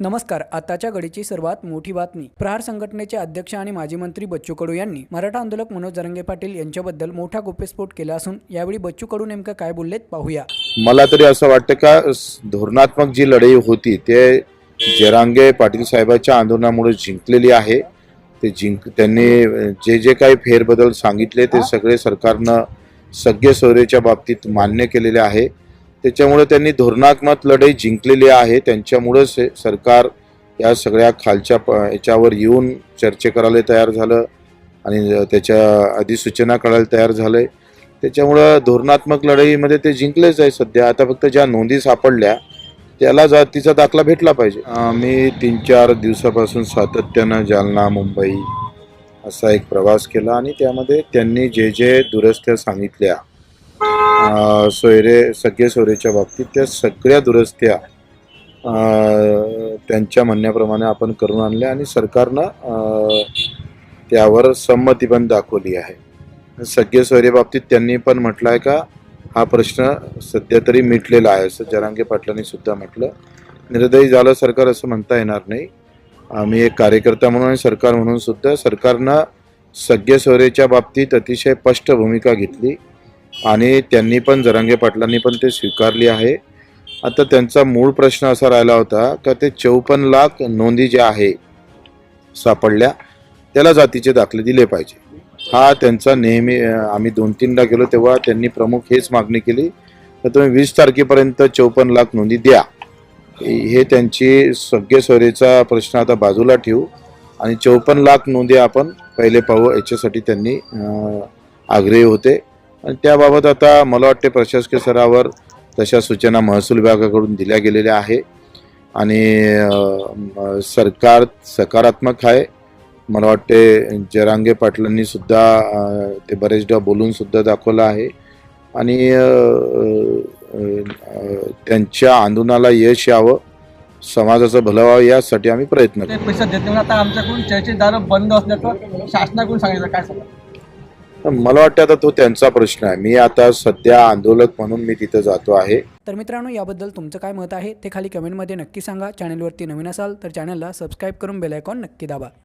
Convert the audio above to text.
नमस्कार आताच्या घडीची सर्वात मोठी बातमी. प्रहार संघटनेचे अध्यक्ष आणि माजी मंत्री बच्चू कडू यांनी मराठा आंदोलक मनोज जरंगे पाटील यांच्याबद्दल मोठा गोप्यस्फोट केला असून यावेळी बच्चू कडू नेमकं काय बोललेत पाहूया. मला तरी असं वाटतं का धोरणात्मक जी लढाई होती ते जरांगे पाटील साहेबाच्या आंदोलनामुळे जिंकलेली आहे. ते जिंक त्यांनी जे जे काही फेरबदल सांगितले ते सगळे सरकारनं सगळे सोयरेच्या बाबतीत मान्य केलेले आहे. त्याच्यामुळे त्यांनी धोरणात्मक लढाई जिंकलेली आहे. त्यांच्यामुळंच सरकार या सगळ्या खालच्या प याच्यावर येऊन चर्चे करायला तयार झालं आणि त्याच्या अधिसूचना करायला तयार झालं आहे त्याच्यामुळं धोरणात्मक लढाईमध्ये ते जिंकलेच आहे सध्या. आता फक्त ज्या नोंदी सापडल्या त्याला जा तिचा दाखला भेटला पाहिजे. मी तीन चार दिवसापासून सातत्यानं जालना मुंबई असा एक प्रवास केला आणि त्यामध्ये त्यांनी जे जे दुरस्त्या सांगितल्या सोयरे सगळे सोयरेच्या बाबतीत त्या सगळ्या दुरुस्त्या त्यांच्या म्हणण्याप्रमाणे आपण करून आणल्या आणि सरकारनं त्यावर संमती पण दाखवली आहे. सगळे सोयरे बाबतीत त्यांनी पण म्हटलं आहे का हा प्रश्न सध्या तरी मिटलेला आहे असं जरांगे पाटलांनी सुद्धा म्हटलं. निर्दयी झालं सरकार असं म्हणता येणार नाही. आम्ही एक कार्यकर्ता म्हणून आणि सरकार म्हणून सुद्धा सरकारनं सगळे सोयरेच्या बाबतीत अतिशय स्पष्ट भूमिका घेतली. आणि त्यांनी पण जरांगे पाटलांनी पण ते स्वीकारली आहे. आता त्यांचा मूळ प्रश्न असा राहिला होता का ते चौपन्न लाख नोंदी ज्या आहे सापडल्या त्याला जातीचे दाखले दिले पाहिजे. हा त्यांचा नेहमी आम्ही दोन तीनदा गेलो तेव्हा त्यांनी प्रमुख हेच मागणी केली तर तुम्ही वीस तारखेपर्यंत चौपन्न लाख नोंदी द्या. हे त्यांची सगळे सोयरेचा प्रश्न आता बाजूला ठेवू आणि चौपन्न लाख नोंदी आपण पहिले पाहू याच्यासाठी त्यांनी आग्रही होते. आणि त्याबाबत आता मला वाटते प्रशासकीय स्तरावर तशा सूचना महसूल विभागाकडून दिल्या गेलेल्या आहे. आणि सरकार सकारात्मक आहे. मला वाटते जरांगे पाटलांनी सुद्धा ते बरेचदा बोलून सुद्धा दाखवलं आहे. आणि त्यांच्या आंदोलनाला यश यावं समाजाचं भलं व्हावं यासाठी आम्ही प्रयत्न करतो पैसा देत नाही. आता आमच्याकडून चर्चेत दारं बंद असल्याचं शासनाकडून सांगितलं. काय सांगा मला वाटतं आता तो त्यांचा प्रश्न आहे. मी आता सध्या आंदोलक म्हणून मी तिथं जातो आहे. तर मित्रांनो याबद्दल तुमचं काय मत आहे ते खाली कमेंटमध्ये नक्की सांगा. चॅनलवरती नवीन असाल तर चॅनलला सबस्क्राईब करून बेलायकॉन नक्की दाबा.